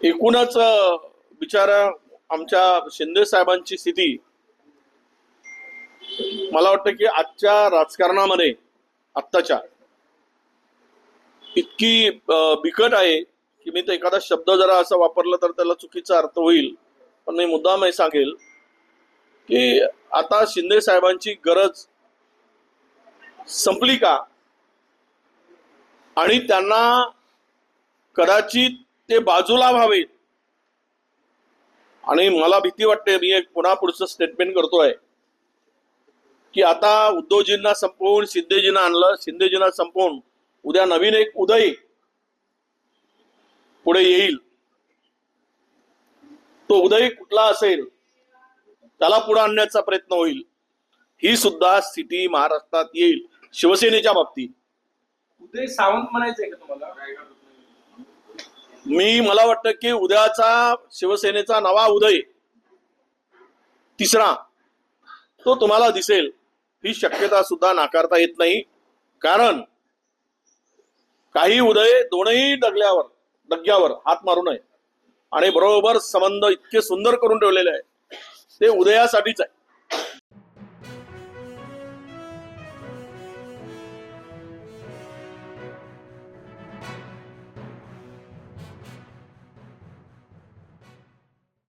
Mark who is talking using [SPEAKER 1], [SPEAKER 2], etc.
[SPEAKER 1] एकूणच बिचारा आमच्या शिंदे साहेबांची स्थिती मला वाटतं की आजच्या राजकारणामध्ये आत्ताच्या इतकी बिकट आहे की मी तर एखादा शब्द जरा असा वापरला तर त्याला चुकीचा अर्थ होईल. पण मी मुद्दाम हे सांगेल की आता शिंदे साहेबांची गरज संपली का? आणि त्यांना कदाचित ते बाजूला व्हावेत. आणि मला भीती वाटते मी एक पुन्हा पुढचं स्टेटमेंट करतोय. की आता उद्धवजींना संपवून शिंदेजींना आणलं शिंदेजींना संपवून उद्या नवीन एक उदय पुढे येईल. तो उदय कुठला असेल? त्याला पुढे आणण्याचा प्रयत्न होईल. ही सुद्धा स्थिती महाराष्ट्रात येईल शिवसेनेच्या बाबतीत.
[SPEAKER 2] उदय सावंत म्हणायचंय का तुम्हाला?
[SPEAKER 1] मी मला वाटतं की उद्याचा शिवसेनेचा नवा उदय तिसरा तो तुम्हाला दिसेल. ही शक्यता सुद्धा नाकारता येत नाही. कारण काही उदय दोनही डगल्यावर डग्यावर हात मारू नये. आणि बरोबर संबंध इतके सुंदर करून ठेवलेले आहे ते उदयासाठीच आहे.